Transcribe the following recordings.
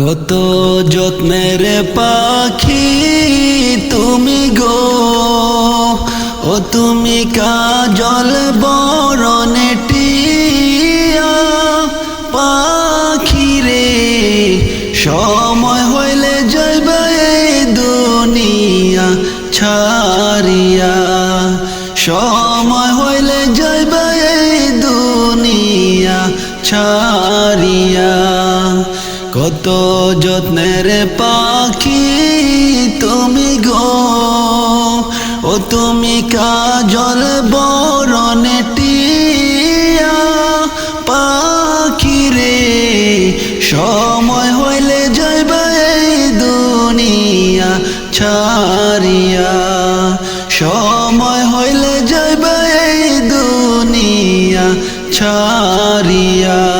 কত যত্নের পাখি তুমি গো। ও তুমি কাজল বরণে টিয়া পাখি রে। সময় কত যত্নের পাখি তুমি গো। ও তুমি কাজল বরণে পাখি রে। সময় হইলে যাইবে এই দুনিয়া ছাড়িয়া। সময় হইলে যাইবে এই দুনিয়া ছাড়িয়া।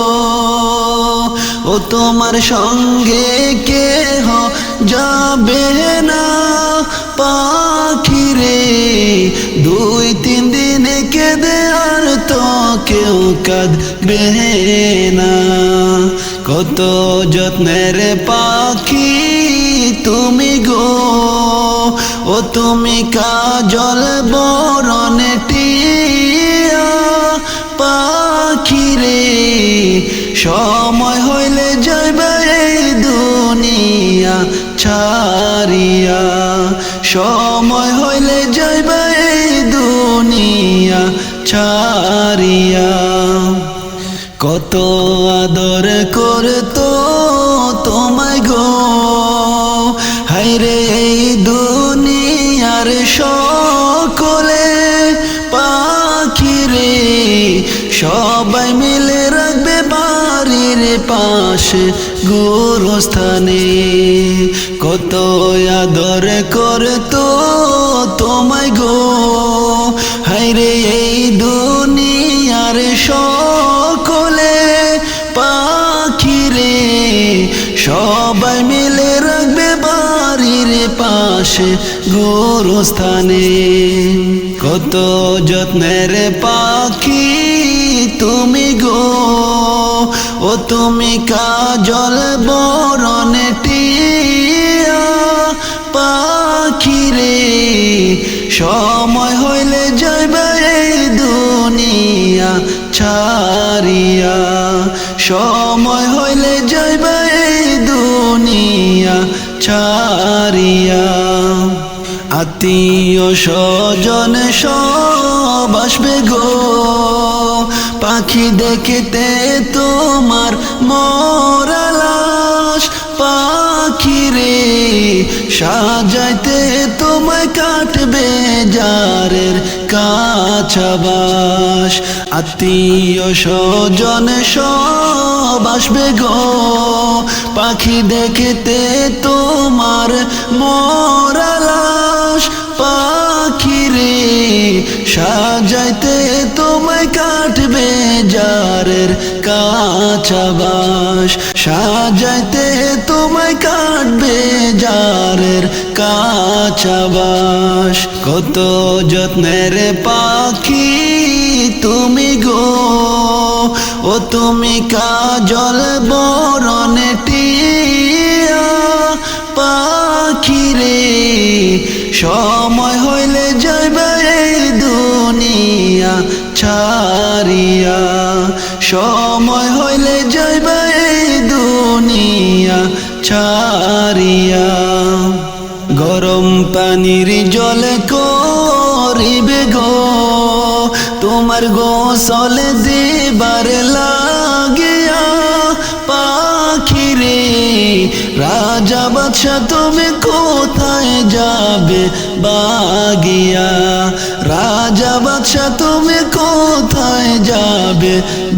তোমার সঙ্গে কেহ যাবে না? পাখি রে দুই তিন দিনে কেঁদে আর তো কেউ কাঁদবে না। কত যত্নের পাখি তুমি গো। ও তুমি কাজল বরণে টিয়া পাখি রে, সময় হইলে যাইবে দুনিয়া ছাড়িয়া। সময় হইলে যাইবে দুনিয়া ছাড়িয়া। কত আদর করতো পাশে গোরস্থানে। কত আদর করতো তোমায় গো। হাইরে এই দুনিয়ার সকলে পাখি রে সবাই মিলে রাখবে বাড়ির পাশে গোরস্থানে। কত যত্নের পাখি তুমি গো। ও তুমি কাজল বরণে টিয়া পাখি রে সময় হইলে যাইবে দুনিয়া ছাড়িয়া। সময় হইলে যাইবে দুনিয়া ছাড়িয়া। আত্মীয় স্বজন সব আসবে গো। পাখি দেখতে তোমার মরালাস পাখি রে, সাজাইতে তোমায় কাটবে যারের কাছাবাস। আত্মীয় স্বজন সব আসবে গো। পাখি দেখতে তোমার মরালাস সাজাইতে তোমায় কাটবে যারের কাছাবাস সাজাইতে তোমায় কাটবে যারের কাছাবাস কত যত্নের পাখি তুমি গো। ও তুমি কাজল বরণে টিয়া পাখি রে। সময় হইলে যাইবে সময় হইলে যাইবে দুনিয়া ছাড়িয়া। গরম পানির জলে করিবে গো, তোমার গোসল দিবার লাগিয়া পাখি রে রাজা বাদশা তুমি কোথায় যাবে বাগিয়া? রাজা বাদশা তুমি কোথায় যাবে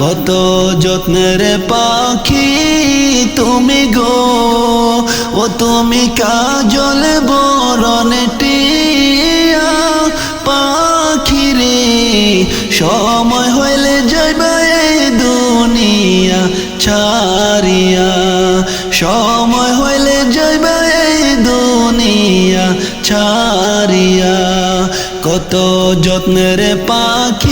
কত যত্নের পাখি তুমি গো। ও তুমি কাজল বরণে টিয়া পাখিরে সময় হইলে যাইবা দুনিয়া ছাড়িয়া। সময় হইলে যাইবা দুনিয়া ছাড়িয়া। কত যত্নের পাখি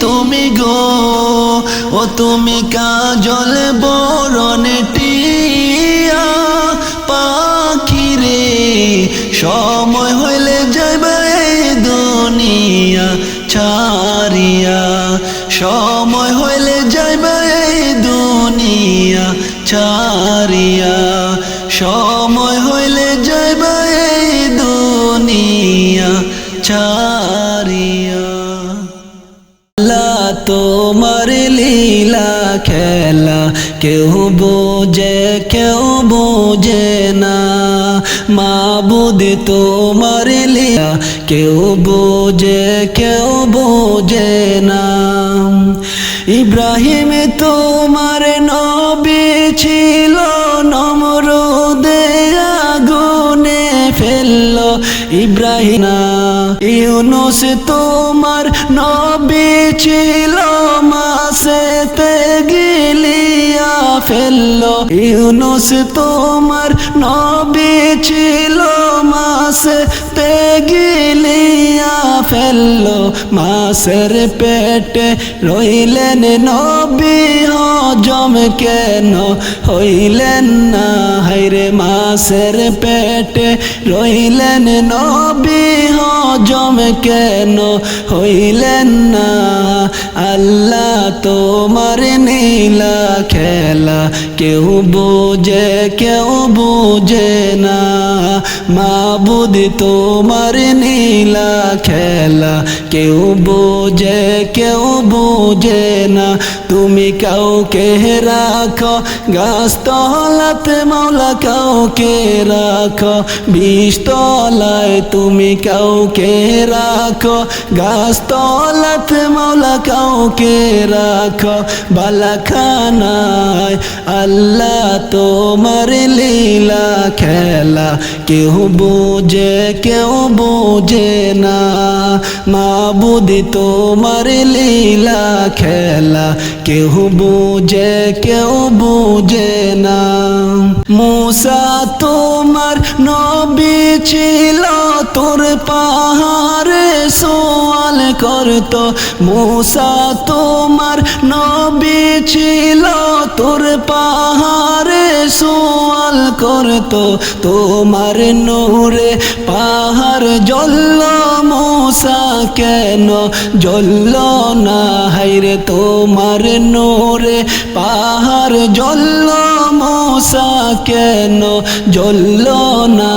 তুমি গো ও তুমি কাজল বরণে পাখিরে সময় হইলে তোমার লিয়া কেউ বোঝে কেউ বোঝে না। ইব্রাহিম তোমার নবী ছিল, নমরুদে আগুনে ফেলল ইব্রাহিম। ইউনুস তোমার নবী ছিল, মাসেতে গিলিয়া ফেলল। ইউনুস তোমার নবী ছিল মাসেতে গিলিয়া ফেলল। মাসের পেটে রইলেন নবী হজম কেন? হইলেন না হাইরে মাসের পেটে রইলেন নবী হজম কেন হইলেন না? আল্লাহ তোমার নীলা খেলা কেউ বোঝে কেউ বোঝে না। মাবুদ, তোমার নীলা খেলা। কেউ বোঝে কেউ বোঝে না। তুমি কাউকে রাখো গাছ তলাতে মাওলা কাউকে রাখো। বিষ তলায় তুমি কাউকে রাখো গাছ তলাতে মাওলা কাউকে রাখো। বালাখানায় আল্লাহ তোমার লীলা খেলা কেউ বোঝে কেউ বোঝে না। মাবুদ তোমার লীলা খেলা কেউ বোঝে কেউ বোঝে না। মূসা তোমার নবী ছিল, তোর পাহাড়ে সোয়াল করত। মূসা তোমার নবী ছিল, তোর পাহাড়ে সোয়াল করত, তোমার নূরে পাহাড় জল্ল মূসা কেন জল্ল না? হাইরে তোমার নূরে পাহাড় জল্ল মূসা কেন জল্ল না?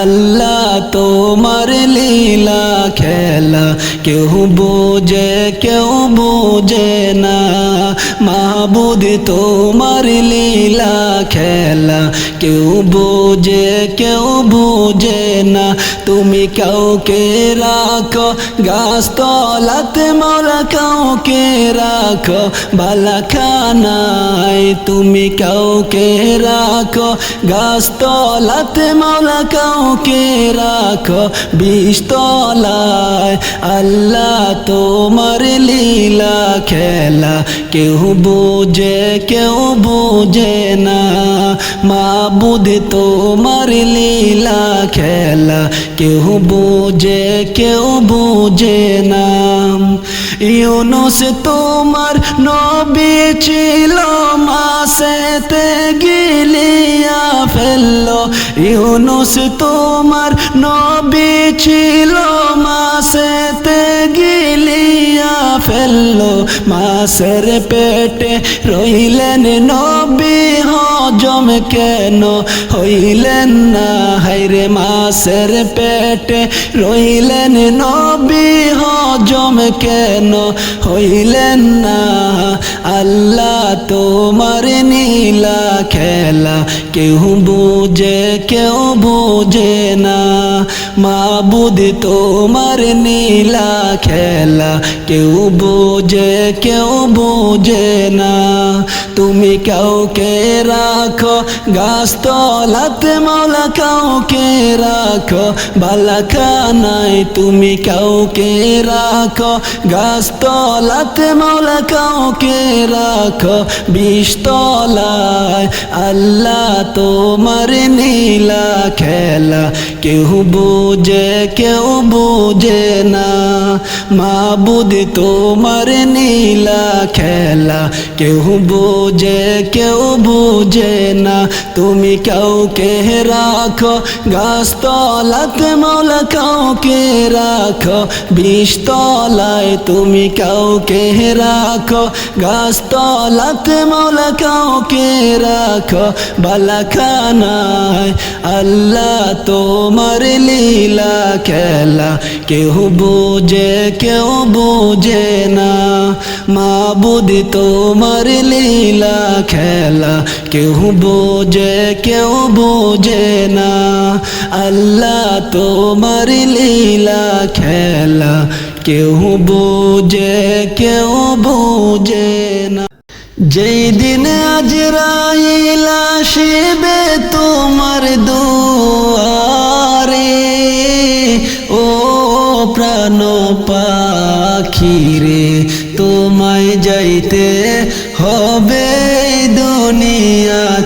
আল্লাহ তোমার লীলা খেলা কেউ বোঝে কেউ বোঝে না। মাহবুদ তোমার লীলা খেলা। কেউ বোঝে কেউ বোঝে না, তুমি কাউকে রাখো গাছ তলাতে মাওলা কাউকে রাখো, বালাখানায় তুমি কাউকে রাখো গাছ তলাতে মাওলা কাউকে রাখো বিষ তলায় আল্লাহ তোমার লীলা খেলা, কেউ বোঝে কেউ বোঝে না, মাবুদ তোমার লীলা খেলা। কেউ বোঝে কেউ বোঝে না ইউনুস, তোমার নবী ছিল মাসেতে গিলিয়া ফেলল। ইউনুস, তোমার নবী ছিল মাসেতে গিলিয়া ফেলল। মাসের পেটে রইলেন নবী, হজম কেন হইলেন না? হাইরে মাসের পেটে রইলেন নবী হজম কেন হইলেন না? আল্লাহ তোমার নীলা খেলা কেউ বুঝে কেউ বুঝে না। মাবুদ তোমার নীলা খেলা কেউ বোঝে কেউ বোঝে না। তুমি কাউকে রাখো গাছ তলাতে মাওলা কাউকে রাখো, বালাখানায় তুমি কাউকে রাখো গাছ তলাতে মাওলা কাউকে রাখো বিস্তলায় আল্লাহ তোমার নীলা খেলা কেউ বোঝে কেউ বোঝে না। মা মাবুদ তোমার নীলা খেলা। কেউ বোঝে কেউ বোঝে না। তুমি কাউকে রাখো গাছ তলাতে মাওলা কাউকে রাখো। বিস্তলায় তুমি কাউকে রাখো গাছ তলাতে মাওলা কাউকে রাখো। বালাখানায় আল্লাহ তোমার লীলা খেলা কেউ বোঝে কেউ বোঝে না। মাবুদ, তোমার লীলা খেলা কেউ বোঝে কেউ বোঝে না। আল্লাহ, তোমার লীলা খেলা কেউ বোঝে কেউ বোঝে না। যেই দিন আজরাইল আসিবে তোমার দুয়ারে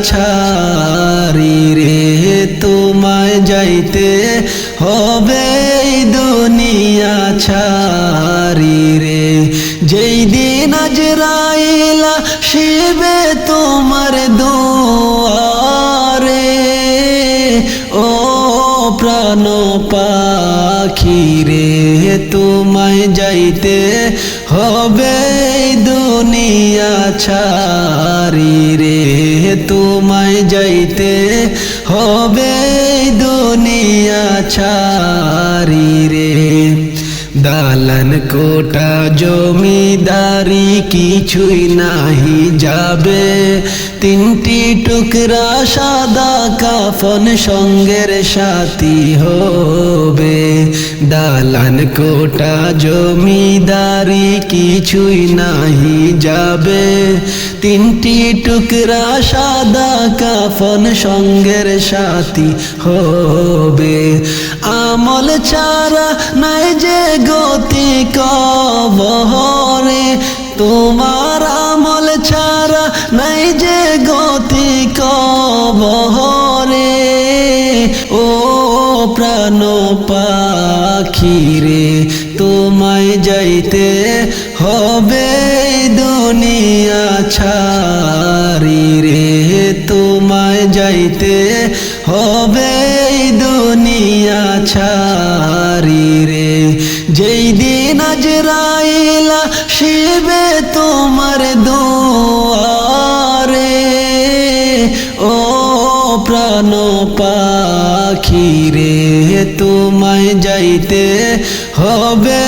ছাড়ি রে, তোমায় যাইতে হবে দুনিয়া ছাড়ি রে। যেই দিন আজরাইলা শিবে তোমার দুয়ারে। ও প্রাণ পাখি রে, তোমায় যাইতে হবে দুনিয়া ছাড়ি রে, তোমায় যাইতে হবে দুনিয়া ছাড়ি রে। দালান কোটা জমিদারি কিছুই নাহি যাবে তিনটি টুকরা সাদা কাফন সঙ্গের সাথী হবে। দালান কোটা জমিদারি কিছুই নাহি যাবে। তিনটি টুকরা সাদা কাফন সঙ্গের সাথী হবে। আমল ছাড়া নাই যে গতি কবহরে, তোমার আমল কবহরে ও প্রাণ পাখি রে, তোমায় যাইতে হবে দুনিয়া ছাড়ি রে, তোমায় যাইতে হবে দুনিয়া ছাড়ি রে। যেই দিন আজ রাইলা শিবে তোমার দুয়ারে প্রাণ পাখিরে তোমায় যাইতে হবে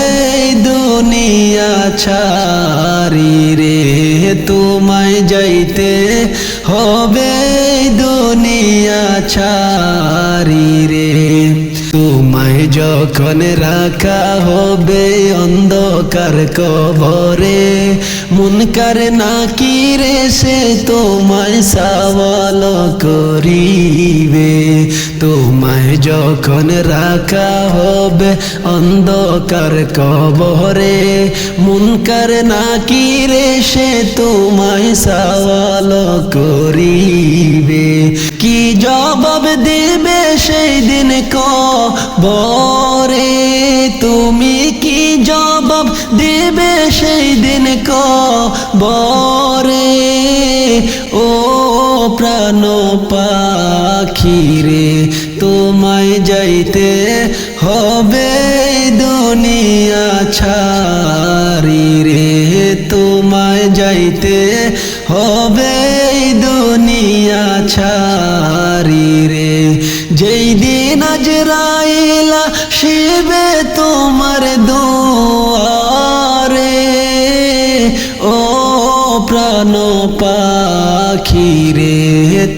দুনিয়া ছাড়ি রে। তোমায় যাইতে হবে দুনিয়া ছাড় যখন রাখা হবে অন্ধকার কবরে মুনকার নাকি রে সে তোমায় সাওয়াল করিবে। তোমায় যখন রাখা হবে অন্ধকার কবরে মুনকার নাকি রে সে তোমায় সাওয়াল করিবে। কি জবাব দেবে সেই দিন কবরে। তুমি কি জবাব দেবে সেই দিন কবরে? ও প্রাণ পাখি রে, তোমায় যাইতে হবে দুনিয়া ছাড়ি রে। তোমায় যাইতে হবে দুনিয়া ছাড়ি দিন আজরাইলা শিবে তোমার দুয়ারে ও প্রাণ পাখি রে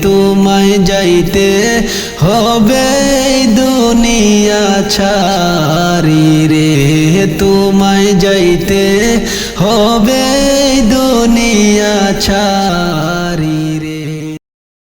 তোমায় যাইতে হবে দুনিয়া ছাড়ি রে তোমায় যাইতে হবে দুনিয়া ছাড়ি